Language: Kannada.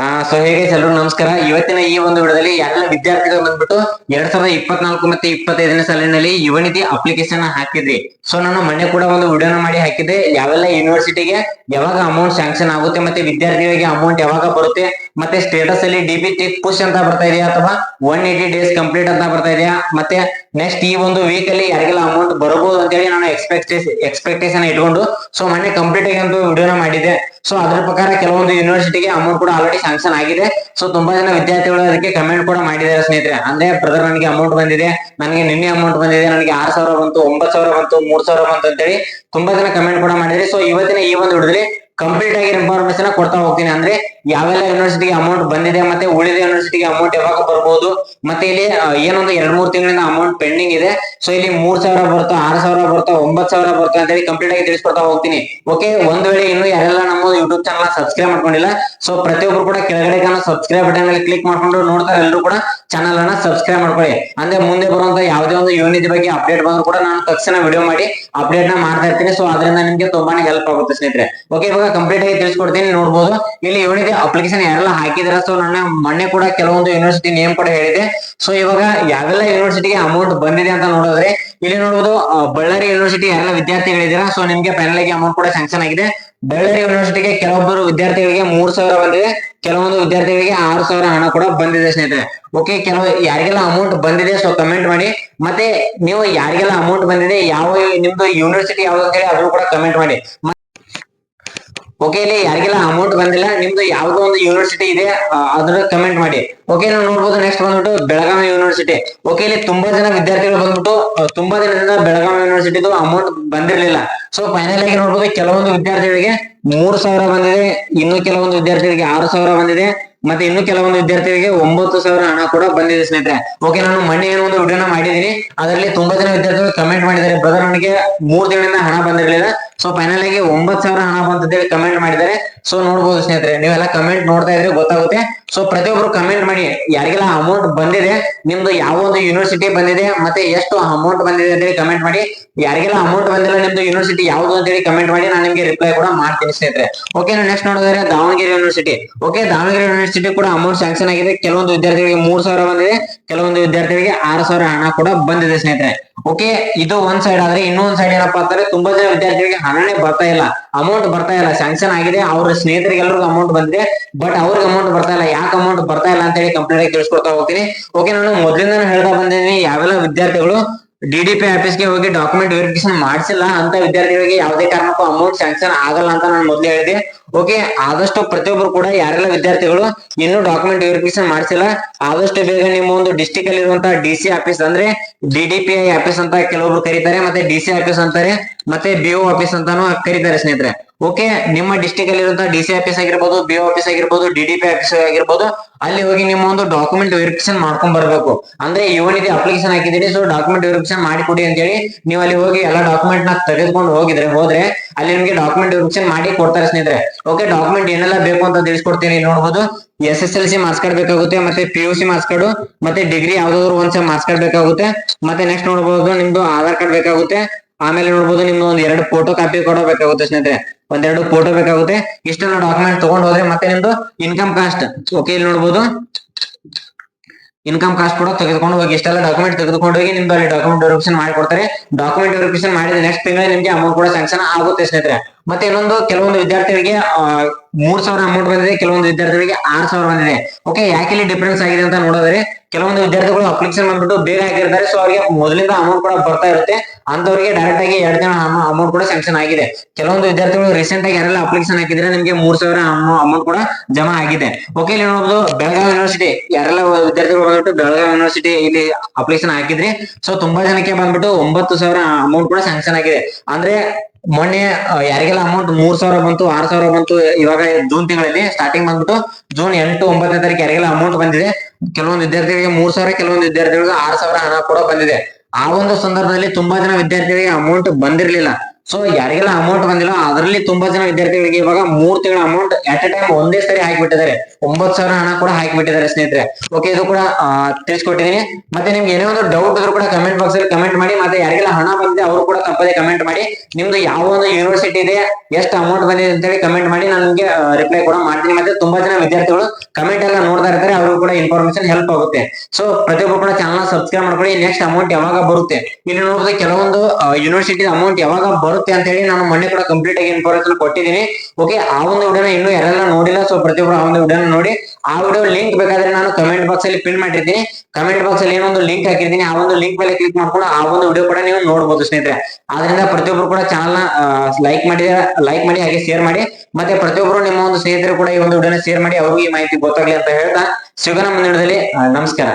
ಆ ಸೊ ಹೇಗೆ ಎಲ್ಲರೂ ನಮಸ್ಕಾರ. ಇವತ್ತಿನ ಈ ಒಂದು ವಿಡಿಯೋದಲ್ಲಿ ಎಲ್ಲ ವಿದ್ಯಾರ್ಥಿಗಳು ಬಂದ್ಬಿಟ್ಟು ಎರಡ್ ಸಾವಿರದ ಇಪ್ಪತ್ನಾಲ್ಕು ಮತ್ತೆ ಇಪ್ಪತ್ತೈದನೇ ಸಾಲಿನಲ್ಲಿ ಯುವನಿಧಿ ಅಪ್ಲಿಕೇಶನ್ ಹಾಕಿದ್ರಿ. ಸೊ ನಾನು ಮೊನ್ನೆ ಕೂಡ ಒಂದು ವಿಡಿಯೋನ ಮಾಡಿ ಹಾಕಿದ್ದೆ. ಯಾವೆಲ್ಲ ಯೂನಿವರ್ಸಿಟಿಗೆ ಯಾವಾಗ ಅಮೌಂಟ್ ಸ್ಯಾಂಕ್ಷನ್ ಆಗುತ್ತೆ ಮತ್ತೆ ವಿದ್ಯಾರ್ಥಿಗಳಿಗೆ ಅಮೌಂಟ್ ಯಾವಾಗ ಬರುತ್ತೆ? ಮತ್ತೆ ಸ್ಟೇಟಸ್ ಅಲ್ಲಿ ಡಿ ಬಿ ಟಿಕ್ ಪುಷ್ ಅಂತ ಬರ್ತಾ ಇದೆಯಾ ಅಥವಾ ಒನ್ ಏಟಿ ಡೇಸ್ ಕಂಪ್ಲೀಟ್ ಅಂತ ಬರ್ತಾ ಇದೆಯಾ? ಮತ್ತೆ ನೆಕ್ಸ್ಟ್ ಈ ಒಂದು ವೀಕ್ ಅಲ್ಲಿ ಯಾರಿಗೆಲ್ಲ ಅಮೌಂಟ್ ಬರಬಹುದು ಅಂತ ಹೇಳಿ ನಾನು ಎಕ್ಸ್ಪೆಕ್ಟೇಷನ್ ಎಕ್ಸ್ಪೆಕ್ಟೇಷನ್ ಇಟ್ಕೊಂಡು ಸೊ ಮೊನ್ನೆ ಕಂಪ್ಲೀಟ್ ಆಗಿ ಒಂದು ವಿಡಿಯೋನ ಮಾಡಿದೆ ಸೊ ಅದ್ರ ಪ್ರಕಾರ ಕೆಲವೊಂದು ಯೂನಿವರ್ಸಿಟಿಗೆ ಅಮೌಂಟ್ ಕೂಡ ಆಲ್ರೆಡಿ ಸ್ಯಾಂಕ್ಷನ್ ಆಗಿದೆ. ಸೊ ತುಂಬಾ ಜನ ವಿದ್ಯಾರ್ಥಿಗಳು ಅದಕ್ಕೆ ಕಮೆಂಟ್ ಕೂಡ ಮಾಡಿದ್ದಾರೆ ಸ್ನೇಹಿತರೆ. ಅಂದ್ರೆ ಬ್ರದರ್ ನನಗೆ ಅಮೌಂಟ್ ಬಂದಿದೆ, ನನಗೆ ನಿನ್ನೆ ಅಮೌಂಟ್ ಬಂದಿದೆ, ನನಗೆ ಆರ್ ಸಾವಿರ ಬಂತು, ಒಂಬತ್ತು ಸಾವಿರ ಬಂತು, ಮೂರ್ ಸಾವಿರ ಬಂತು ಅಂತೇಳಿ ತುಂಬಾ ಜನ ಕಮೆಂಟ್ ಕೂಡ ಮಾಡಿದ್ರಿ ಸೊ ಇವತ್ತಿನ ಈ ಒಂದು ವಿಡಿಯೋದಲ್ಲಿ ಕಂಪ್ಲೀಟ್ ಆಗಿ ಇನ್ಫಾರ್ಮೇಶನ್ ಕೊಡ್ತಾ ಹೋಗ್ತೀನಿ. ಅಂದ್ರೆ ಯಾವೆಲ್ಲ ಯೂನಿವರ್ಸಿಟಿಗೆ ಅಮೌಂಟ್ ಬಂದಿದೆ ಮತ್ತೆ ಉಳಿದ ಯೂನಿವರ್ಸಿಟಿಗೆ ಅಮೌಂಟ್ ಯಾವಾಗ ಬರ್ಬೋದು, ಮತ್ತೆ ಇಲ್ಲಿ ಏನೊಂದು ಎರಡ್ ಮೂರ್ ತಿಂಗಳಿಂದ ಅಮೌಂಟ್ ಪೆಂಡಿಂಗ್ ಇದೆ. ಸೊ ಇಲ್ಲಿ ಮೂರ್ ಸಾವಿರ ಬರ್ತಾ ಆರ್ ಸಾವಿರ ಬರ್ತಾ ಒಂಬತ್ ಸಾವಿರ ಬರ್ತಾ ಅಂತ ಹೇಳಿ ಕಂಪ್ಲೀಟ್ ಆಗಿ ತಿಳಿಸ್ಕೊಡ್ತಾ ಹೋಗ್ತೀನಿ. ಓಕೆ ಒಂದ್ ವೇಳೆ ಇನ್ನು ಯಾರೆಲ್ಲ ನಮ್ಮ ಯೂಟ್ಯೂಬ್ ಚಾನಲ್ ಸಬ್ಸ್ಕ್ರೈಬ್ ಮಾಡ್ಕೊಂಡಿಲ್ಲ ಸೊ ಪ್ರತಿಯೊಬ್ರು ಕೂಡ ಕೆಳಗಡೆ ಸಬ್ಸ್ಕ್ರೈಬ್ ಬಟನ್ ಅಲ್ಲಿ ಕ್ಲಿಕ್ ಮಾಡ್ಕೊಂಡು ನೋಡ್ತಾರೆ ಎಲ್ಲರೂ ಕೂಡ ಚಾನಲ್ ಅನ್ನ ಸಬ್ಸ್ಕ್ರೈಬ್ ಮಾಡ್ಕೊಳ್ಳಿ. ಅಂದ್ರೆ ಮುಂದೆ ಬರುವಂತ ಯಾವುದೇ ಒಂದು ಯೂನಿಟ್ ಬಗ್ಗೆ ಅಪ್ಡೇಟ್ ಬಂದ್ರು ಕೂಡ ನಾನು ತಕ್ಷಣ ವಿಡಿಯೋ ಮಾಡಿ ಅಪ್ಡೇಟ್ನ ಮಾಡ್ತಾ ಇರ್ತೀನಿ. ಸೊ ಅದರಿಂದ ನಿಮ್ಗೆ ತುಂಬಾನೇ ಹೆಲ್ಪ್ ಆಗುತ್ತೆ ಸ್ನೇಹಿತರೆ. ಓಕೆ ಇವಾಗ ಕಂಪ್ಲೀಟ್ ಆಗಿ ತಿಳಿಸ್ಕೊಡ್ತೀನಿ. ನೋಡ್ಬೋದು. ಇಲ್ಲಿ ಯೂನಿಟಿ ಅಪ್ಲಿಕೇಶನ್ ಯಾರೆಲ್ಲ ಹಾಕಿದಾರೆ? ಸೊ ನಾನು ಮೊನ್ನೆ ಕೂಡ ಕೆಲವೊಂದು ಯೂನಿವರ್ಸಿಟಿ ನೇಮ್ ಕೂಡ ಹೇಳಿದೆ. ಸೊ ಇವಾಗ ಯಾವೆಲ್ಲ ಯೂನಿವರ್ಸಿಟಿಗೆ ಅಮೌಂಟ್ ಬಂದಿದೆ ಅಂತ ನೋಡಿದ್ರೆ, ಇಲ್ಲಿ ನೋಡಬಹುದು ಬಳ್ಳಾರಿ ಯೂನಿವರ್ಸಿಟಿ ಯಾರೆಲ್ಲ ವಿದ್ಯಾರ್ಥಿಗಳಿದ್ದೀರಾ? ಸೊ ನಿಮ್ಗೆ ಫೈನಲ್ ಆಗಿ ಅಮೌಂಟ್ ಕೂಡ ಸ್ಯಾಂಕ್ಷನ್ ಆಗಿದೆ. ಬಳ್ಳಾರಿ ಯೂನಿವರ್ಸಿಟಿಗೆ ಕೆಲವೊಬ್ಬರು ವಿದ್ಯಾರ್ಥಿಗಳಿಗೆ ಮೂರ್ ಸಾವಿರ ಬಂದಿದೆ, ಕೆಲವೊಂದು ವಿದ್ಯಾರ್ಥಿಗಳಿಗೆ ಆರು ಸಾವಿರ ಹಣ ಕೂಡ ಬಂದಿದೆ ಸ್ನೇಹಿತರೆ. ಓಕೆ ಕೆಲವು ಯಾರಿಗೆಲ್ಲ ಅಮೌಂಟ್ ಬಂದಿದೆ ಸೊ ಕಮೆಂಟ್ ಮಾಡಿ. ಮತ್ತೆ ನೀವು ಯಾರಿಗೆಲ್ಲ ಅಮೌಂಟ್ ಬಂದಿದೆ, ಯಾವ ನಿಮ್ದು ಯೂನಿವರ್ಸಿಟಿ ಯಾವ್ದು ಅಂತ ಹೇಳಿ ಅದನ್ನು ಕೂಡ ಕಮೆಂಟ್ ಮಾಡಿ. ಓಕೆ ಇಲ್ಲಿ ಯಾರಿಗೆಲ್ಲ ಅಮೌಂಟ್ ಬಂದಿಲ್ಲ, ನಿಮ್ದು ಯಾವ್ದೋ ಒಂದು ಯೂನಿವರ್ಸಿಟಿ ಇದೆ ಅದ್ರ ಕಮೆಂಟ್ ಮಾಡಿ. ಓಕೆ ನಾವು ನೋಡ್ಬೋದು ನೆಕ್ಸ್ಟ್ ಬಂದ್ಬಿಟ್ಟು ಬೆಳಗಾವಿ ಯೂನಿವರ್ಸಿಟಿ ಓಕೆ ಇಲ್ಲಿ ತುಂಬಾ ಜನ ವಿದ್ಯಾರ್ಥಿಗಳು ಬಂದ್ಬಿಟ್ಟು ತುಂಬಾ ದಿನದಿಂದ ಬೆಳಗಾವಿ ಯೂನಿವರ್ಸಿಟಿದು ಅಮೌಂಟ್ ಬಂದಿರಲಿಲ್ಲ. ಸೊ ಫೈನಲ್ ಆಗಿ ನೋಡ್ಬೋದು, ಕೆಲವೊಂದು ವಿದ್ಯಾರ್ಥಿಗಳಿಗೆ ಮೂರು ಸಾವಿರ ಬಂದಿದೆ, ಇನ್ನು ಕೆಲವೊಂದು ವಿದ್ಯಾರ್ಥಿಗಳಿಗೆ ಆರು ಸಾವಿರ ಬಂದಿದೆ, ಮತ್ತೆ ಇನ್ನು ಕೆಲವೊಂದು ವಿದ್ಯಾರ್ಥಿಗಳಿಗೆ ಒಂಬತ್ತು ಸಾವಿರ ಹಣ ಕೂಡ ಬಂದಿದೆ, ಸ್ನೇಹಿತರೆ. ಓಕೆ ನಾನು ಮೊನ್ನೆ ಏನೋ ಒಂದು ವಿಡಿಯೋನ ಮಾಡಿದೀನಿ ಅದರಲ್ಲಿ ತುಂಬಾ ಜನ ವಿದ್ಯಾರ್ಥಿಗಳು ಕಮೆಂಟ್ ಮಾಡಿದ್ದಾರೆ ಬ್ರದರ್ ನನಗೆ ಮೂರ್ ದಿನದಿಂದ ಹಣ ಬಂದಿರಲಿಲ್ಲ. ಸೊ ಫೈನಲ್ ಆಗಿ ಒಂಬತ್ ಸಾವಿರ ಹಣ ಬಂತ ಅಂತೇಳಿ ಕಮೆಂಟ್ ಮಾಡಿದ್ದಾರೆ. ಸೊ ನೋಡ್ಬೋದು ಸ್ನೇಹಿತರೆ, ನೀವೆಲ್ಲ ಕಮೆಂಟ್ ನೋಡ್ತಾ ಇದ್ರೆ ಗೊತ್ತಾಗುತ್ತೆ. ಸೊ ಪ್ರತಿಯೊಬ್ರು ಕಮೆಂಟ್ ಮಾಡಿ, ಯಾರಿಗೆಲ್ಲ ಅಮೌಂಟ್ ಬಂದಿದೆ, ನಿಮ್ದು ಯಾವ ಒಂದು ಯೂನಿವರ್ಸಿಟಿ ಬಂದಿದೆ, ಮತ್ತೆ ಎಷ್ಟು ಅಮೌಂಟ್ ಬಂದಿದೆ ಅಂತೇಳಿ ಕಮೆಂಟ್ ಮಾಡಿ. ಯಾರಿಗೆಲ್ಲ ಅಮೌಂಟ್ ಬಂದಿಲ್ಲ, ನಿಮ್ದು ಯೂನಿವರ್ಸಿಟಿ ಯಾವ್ದು ಅಂತೇಳಿ ಕಮೆಂಟ್ ಮಾಡಿ, ನಾನು ನಿಮ್ಗೆ ರಿಪ್ಲೈ ಕೂಡ ಮಾಡ್ತೀನಿ ಸ್ನೇಹಿತರೆ. ಓಕೆ ನೆಕ್ಸ್ಟ್ ನೋಡಿದ್ರೆ Davanagere university okay Davanagere university ಕೂಡ ಅಮೌಂಟ್ ಸ್ಯಾಂಕ್ಷನ್ ಆಗಿದೆ. ಕೆಲವೊಂದು ವಿದ್ಯಾರ್ಥಿಗಳಿಗೆ ಮೂರ್ ಸಾವಿರ ಬಂದಿದೆ, ಕೆಲವೊಂದು ವಿದ್ಯಾರ್ಥಿಗಳಿಗೆ ಆರು ಸಾವಿರ ಹಣ ಕೂಡ ಬಂದಿದೆ ಸ್ನೇಹಿತರೆ. ಓಕೆ ಇದು ಒಂದ್ ಸೈಡ್ ಆದ್ರೆ ಇನ್ನೊಂದ್ ಸೈಡ್ ಏನಪ್ಪಾ ಅಂತಂದ್ರೆ ತುಂಬಾ ಜನ ವಿದ್ಯಾರ್ಥಿಗಳಿಗೆ ಹಣನೇ ಬರ್ತಾ ಇಲ್ಲ. ಅಮೌಂಟ್ ಬರ್ತಾ ಇಲ್ಲ. ಸ್ಯಾಂಕ್ಷನ್ ಆಗಿದೆ. ಅವ್ರ ಸ್ನೇಹಿತರಿಗೆಲ್ಲರಿಗೂ ಅಮೌಂಟ್ ಬಂದಿದೆ. ಬಟ್ ಅವ್ರಿಗೆ ಅಮೌಂಟ್ ಬರ್ತಾ ಇಲ್ಲ. ಯಾಕೆ ಅಮೌಂಟ್ ಬರ್ತಾ ಇಲ್ಲ ಅಂತ ಹೇಳಿ ಕಂಪ್ಲೇಂಟ್ ಆಗಿ ತಿಳಿಸ್ಕೊಡ್ತಾ ಹೋಗ್ತೀನಿ. ಓಕೆ ನಾನು ಮೊದಲಿಂದ ಹೇಳ್ತಾ ಬಂದಿದ್ದೀನಿ. ಯಾವೆಲ್ಲ ವಿದ್ಯಾರ್ಥಿಗಳು ಡಿಡಿಪಿ ಆಫೀಸ್ಗೆ ಹೋಗಿ ಡಾಕ್ಯುಮೆಂಟ್ ವೆರಿಫಿಕೇಶನ್ ಮಾಡಿಸಿಲ್ಲ ಅಂತ ವಿದ್ಯಾರ್ಥಿಗಳಿಗೆ ಯಾವುದೇ ಕಾರಣಕ್ಕೂ ಅಮೌಂಟ್ ಸ್ಯಾಂಕ್ಷನ್ ಆಗಲ್ಲ ಅಂತ ನಾನು ಮೊದಲೇ ಹೇಳಿದೆ. ಓಕೆ ಆದಷ್ಟು ಪ್ರತಿಯೊಬ್ಬರು ಕೂಡ ಯಾರೆಲ್ಲ ವಿದ್ಯಾರ್ಥಿಗಳು ಇನ್ನೂ ಡಾಕ್ಯುಮೆಂಟ್ ವೆರಿಫಿಕೇಶನ್ ಮಾಡಿಸಿಲ್ಲ, ಆದಷ್ಟು ಬೇಗ ನಿಮ್ಮ ಒಂದು ಡಿಸ್ಟಿಕ್ ಅಲ್ಲಿ ಇರುವಂತಹ ಡಿಸಿ ಆಫೀಸ್ ಅಂದ್ರೆ ಡಿಡಿಪಿಐ ಆಫೀಸ್ ಅಂತ ಕೆಲವೊಬ್ರು ಕರೀತಾರೆ, ಮತ್ತೆ ಡಿಸಿ ಆಫೀಸ್ ಅಂತಾರೆ, ಮತ್ತೆ ಬಿಒ ಆಫೀಸ್ ಅಂತಾನು ಕರೀತಾರೆ ಸ್ನೇಹಿತರೆ. ಓಕೆ ನಿಮ್ಮ ಡಿಸ್ಟಿಕ್ ಅಲ್ಲಿ ಇರುವಂತಹ ಡಿ ಸಿ ಆಫೀಸ್ ಆಗಿರ್ಬೋದು ಬಿ ಆಫೀಸ್ ಆಗಿರ್ಬೋದು ಡಿಡಿಪಿ ಆಫೀಸ್ ಆಗಿರ್ಬೋದು, ಅಲ್ಲಿ ಹೋಗಿ ನಿಮ್ಮ ಒಂದು ಡಾಕ್ಯುಮೆಂಟ್ ವೆರಿಫಿಕೇಶನ್ ಮಾಡ್ಕೊಂಡ್ ಬರಬೇಕು. ಅಂದ್ರೆ ಇವನಿಗೆ ಅಪ್ಲಿಕೇಶನ್ ಹಾಕಿದೀನಿ ಸೊ ಡಾಕ್ಯುಮೆಂಟ್ ವೆರಿಫಿಕೇಶನ್ ಮಾಡಿಕೊಡಿ ಅಂತ ಹೇಳಿ ನೀವು ಅಲ್ಲಿ ಹೋಗಿ ಎಲ್ಲ ಡಾಕ್ಯುಮೆಂಟ್ನ ತೆಗೆದುಕೊಂಡು ಹೋಗಿದ್ರೆ, ಹೋದ್ರೆ ಅಲ್ಲಿ ನಿಮಗೆ ಡಾಕ್ಯುಮೆಂಟ್ ವೆರಿಫಿಕೇಶನ್ ಮಾಡಿ ಕೊಡ್ತಾರೆ ಸ್ನೇಹಿತರೆ. ಓಕೆ ಡಾಕ್ಯುಮೆಂಟ್ ಏನೆಲ್ಲ ಬೇಕು ಅಂತ ತಿಳಿಸ್ಕೊಡ್ತೀನಿ ನೋಡಬಹುದು S S L C marks card ಬೇಕಾಗುತ್ತೆ, ಮತ್ತೆ P U C marks card ಮತ್ತೆ ಡಿಗ್ರಿ ಯಾವ್ದಾದ್ರು ಒಂದ್ಸ ಮಾರ್ಕ್ಸ್ ಕಾರ್ಡ್ ಬೇಕಾಗುತ್ತೆ, ಮತ್ತೆ ನೆಕ್ಸ್ಟ್ ನೋಡಬಹುದು ನಿಮ್ದು ಆಧಾರ್ ಕಾರ್ಡ್ ಬೇಕಾಗುತ್ತೆ, ಆಮೇಲೆ ನೋಡಬಹುದು ನಿಮ್ದು ಒಂದ್ ಎರಡು ಫೋಟೋ ಕಾಪಿ ಕೊಡಬೇಕಾಗುತ್ತೆ ಸ್ನೇಹಿತರೆ. ಒಂದೆರಡು ಫೋಟೋ ಬೇಕಾಗುತ್ತೆ. ಇಷ್ಟೆಲ್ಲ ಡಾಕ್ಯುಮೆಂಟ್ ತಗೊಂಡ್ ಹೋದ್ರೆ ಮತ್ತೆ ನಿಮ್ದು ಇನ್ಕಮ್ ಕಾಸ್ಟ್ ಓಕೆ ಇಲ್ಲಿ ನೋಡ್ಬೋದು. ಇನ್ಕಮ್ ಕಾಸ್ಟ್ ಕೂಡ ತೆಗೆದುಕೊಂಡು ಹೋಗಿ, ಇಷ್ಟೆಲ್ಲ ಡಾಕ್ಯುಮೆಂಟ್ ತೆಗೆದುಕೊಂಡು ಹೋಗಿ ನಿಮ್ದು ಅಲ್ಲಿ ಡಾಕ್ಯುಮೆಂಟ್ ವೆರಿಫಿಕೇಶನ್ ಮಾಡಿ ಕೊಡ್ತಾರೆ ಡಾಕ್ಯುಮೆಂಟ್ ವೆರಿಫಿಕೇಶನ್ ಮಾಡಿದ ನೆಕ್ಸ್ಟ್ ತಿಂಗಳ ನಿಮ್ಗೆ ಅಮೌಂಟ್ ಕೂಡ ಸ್ಯಾಂಕ್ಷನ್ ಆಗುತ್ತೆ ಸ್ನೇಹಿತರೆ. ಮತ್ತೆ ಇನ್ನೊಂದು ಕೆಲವೊಂದು ವಿದ್ಯಾರ್ಥಿಗಳಿಗೆ ಮೂರ್ ಸಾವಿರ ಅಮೌಂಟ್ ಬಂದಿದೆ, ಕೆಲವೊಂದು ವಿದ್ಯಾರ್ಥಿಗಳಿಗೆ ಆರ್ ಸಾವಿರ ಬಂದಿದೆ. ಓಕೆ ಯಾಕೆ ಇಲ್ಲಿ ಡಿಫ್ರೆನ್ಸ್ ಆಗಿದೆ ಅಂತ ನೋಡಿದ್ರೆ ಕೆಲವೊಂದು ವಿದ್ಯಾರ್ಥಿಗಳು ಅಪ್ಲಿಕೇಶನ್ ಬಂದ್ಬಿಟ್ಟು ಬೇಗ ಹಾಕಿರ್ತಾರೆ ಸೊ ಅವರಿಗೆ ಮೊದಲಿಂದ ಅಮೌಂಟ್ ಕೂಡ ಬರ್ತಾ ಇರುತ್ತೆ. ಅಂತವರಿಗೆ ಡೈರೆಕ್ಟ್ ಆಗಿ ಎರಡು ದಿನ ಅಮೌಂಟ್ ಕೂಡ ಸ್ಯಾಂಕ್ಷನ್ ಆಗಿದೆ. ಕೆಲವೊಂದು ವಿದ್ಯಾರ್ಥಿಗಳು ರೀಸೆಂಟ್ ಆಗಿ ಯಾರೆಲ್ಲ ಅಪ್ಲಿಕೇಶನ್ ಹಾಕಿದ್ರೆ ನಿಮಗೆ ಮೂರ್ ಸಾವಿರ ಅಮೌಂಟ್ ಕೂಡ ಜಮಾ ಆಗಿದೆ. ಓಕೆ ಇಲ್ಲಿ ನೋಡಬಹುದು ಬೆಳಗಾವಿ ಯೂನಿವರ್ಸಿಟಿ ಯಾರೆಲ್ಲ ವಿದ್ಯಾರ್ಥಿಗಳು ಬಂದ್ಬಿಟ್ಟು ಬೆಳಗಾವಿ ಯೂನಿವರ್ಸಿಟಿ ಇಲ್ಲಿ ಅಪ್ಲಿಕೇಶನ್ ಹಾಕಿದ್ರಿ ಸೊ ತುಂಬಾ ಜನಕ್ಕೆ ಬಂದ್ಬಿಟ್ಟು ಒಂಬತ್ತು ಸಾವಿರ ಅಮೌಂಟ್ ಕೂಡ ಸ್ಯಾಂಕ್ಷನ್ ಆಗಿದೆ. ಅಂದ್ರೆ ಮೊನ್ನೆ ಯಾರಿಗೆಲ್ಲ ಅಮೌಂಟ್ ಮೂರ್ ಸಾವಿರ ಬಂತು, ಆರ್ ಸಾವಿರ ಬಂತು, ಇವಾಗ ಜೂನ್ ತಿಂಗಳಲ್ಲಿ ಸ್ಟಾರ್ಟಿಂಗ್ ಬಂದ್ಬಿಟ್ಟು ಜೂನ್ ಎಂಟು, ಒಂಬತ್ತನೇ ತಾರೀಕು ಯಾರಿಗೆಲ್ಲ ಅಮೌಂಟ್ ಬಂದಿದೆ, ಕೆಲವೊಂದು ವಿದ್ಯಾರ್ಥಿಗಳಿಗೆ ಮೂರ್ ಸಾವಿರ, ಕೆಲವೊಂದು ವಿದ್ಯಾರ್ಥಿಗಳಿಗೆ ಆರ್ ಸಾವಿರ ಹಣ ಕೂಡ ಬಂದಿದೆ. ಆ ಒಂದು ಸಂದರ್ಭದಲ್ಲಿ ತುಂಬಾ ಜನ ವಿದ್ಯಾರ್ಥಿಗಳಿಗೆ ಅಮೌಂಟ್ ಬಂದಿರ್ಲಿಲ್ಲ. ಸೊ ಯಾರಿಗೆಲ್ಲ ಅಮೌಂಟ್ ಬಂದಿಲ್ಲ, ಅದರಲ್ಲಿ ತುಂಬಾ ಜನ ವಿದ್ಯಾರ್ಥಿಗಳಿಗೆ ಇವಾಗ ಮೂರ್ ತಿಂಗಳ ಅಮೌಂಟ್ ಅಟ್ ಎ ಟೈಮ್ ಒಂದೇ ಸರಿ ಹಾಕಿಬಿಟ್ಟಿದ್ದಾರೆ. ಒಂಬತ್ತು ಸಾವಿರ ಹಣ ಕೂಡ ಹಾಕಿಬಿಟ್ಟಿದ್ದಾರೆ ಸ್ನೇಹಿತರೆ. ಓಕೆ ಇದು ಕೂಡ ತಿಳಿಸ್ಕೊಟ್ಟಿದ್ದೀನಿ ಮತ್ತೆ ನಿಮ್ಗೆ ಏನೇ ಒಂದು ಡೌಟ್ ಇದ್ರು ಕೂಡ ಕಮೆಂಟ್ ಬಾಕ್ಸ್ ಅಲ್ಲಿ ಕಮೆಂಟ್ ಮಾಡಿ, ಮತ್ತೆ ಯಾರಿಗೆಲ್ಲ ಹಣ ಬಂದಿದೆ ಅವರು ಕೂಡ ತಪ್ಪದೆ ಕಮೆಂಟ್ ಮಾಡಿ. ನಿಮ್ದು ಯಾವ ಒಂದು ಯೂನಿವರ್ಸಿಟಿ ಇದೆ, ಎಷ್ಟು ಅಮೌಂಟ್ ಬಂದಿದೆ ಅಂತೇಳಿ ಕಮೆಂಟ್ ಮಾಡಿ, ನಾನು ನಿಮ್ಗೆ ರಿಪ್ಲೈ ಕೂಡ ಮಾಡ್ತೀನಿ. ಮತ್ತೆ ತುಂಬಾ ಜನ ವಿದ್ಯಾರ್ಥಿಗಳು ಕಮೆಂಟ್ ಎಲ್ಲ ನೋಡ್ತಾ ಇರ್ತಾರೆ ಅವರು ಕೂಡ ಇನ್ಫಾರ್ಮೇಶನ್ ಹೆಲ್ಪ್ ಆಗುತ್ತೆ. ಸೊ ಪ್ರತಿಯೊಬ್ಬರು ಕೂಡ ಚಾನಲ್ ಸಬ್ಸ್ಕ್ರೈಬ್ ಮಾಡ್ಕೊಳ್ಳಿ. ನೆಕ್ಸ್ಟ್ ಅಮೌಂಟ್ ಯಾವಾಗ ಬರುತ್ತೆ? ಇಲ್ಲಿ ನೋಡಿದ್ರೆ ಕೆಲವೊಂದು ಯೂನಿವರ್ಸಿಟಿ ಅಮೌಂಟ್ ಯಾವಾಗ ಬರುತ್ತೆ ಅಂತ ಹೇಳಿ ನಾನು ಮೊನ್ನೆ ಕೂಡ ಕಂಪ್ಲೀಟ್ ಆಗಿ ಇನ್ಫಾರ್ಮೇಶನ್ ಕೊಟ್ಟಿದ್ದೀನಿ. ಓಕೆ ಆ ಒಂದು ವಿಡಿಯೋನ ಇನ್ನೂ ಯಾರೆಲ್ಲ ನೋಡಿಲ್ಲ ಸೊ ಪ್ರತಿಯೊಬ್ಬರು ಆ ಒಂದು ವಿಡಿಯೋನ ನೋಡಿ. ಆ ವಿಡಿಯೋ ಲಿಂಕ್ ಬೇಕಾದ್ರೆ ನಾನು ಕಮೆಂಟ್ ಬಾಕ್ಸ್ ಅಲ್ಲಿ ಪಿನ್ ಮಾಡಿರ್ತೀನಿ. ಕಮೆಂಟ್ ಬಾಕ್ಸ್ ಅಲ್ಲಿ ಏನೊಂದು ಲಿಂಕ್ ಹಾಕಿರ್ತೀನಿ. ಆ ಒಂದು ಲಿಂಕ್ ಮೇಲೆ ಕ್ಲಿಕ್ ಮಾಡ್ಕೊಂಡು ಆ ಒಂದು ವಿಡಿಯೋ ಕೂಡ ನೀವು ನೋಡಬಹುದು ಸ್ನೇಹಿತರೆ. ಆದ್ರಿಂದ ಪ್ರತಿಯೊಬ್ಬರು ಕೂಡ ಚಾನಲ್ ಲೈಕ್ ಮಾಡಿ ಲೈಕ್ ಮಾಡಿ, ಹಾಗೆ ಶೇರ್ ಮಾಡಿ. ಮತ್ತೆ ಪ್ರತಿಯೊಬ್ಬರು ನಿಮ್ಮ ಒಂದು ಸ್ನೇಹಿತರು ಕೂಡ ಈ ಒಂದು ವಿಡಿಯೋನ ಶೇರ್ ಮಾಡಿ. ಅವ್ರಿಗೆ ಈ ಮಾಹಿತಿ ಗೊತ್ತಾಗ್ಲಿ ಅಂತ ಹೇಳ್ತಾ, ಸಿಗೋಣ ಮುಂದಿನ ನಮಸ್ಕಾರ.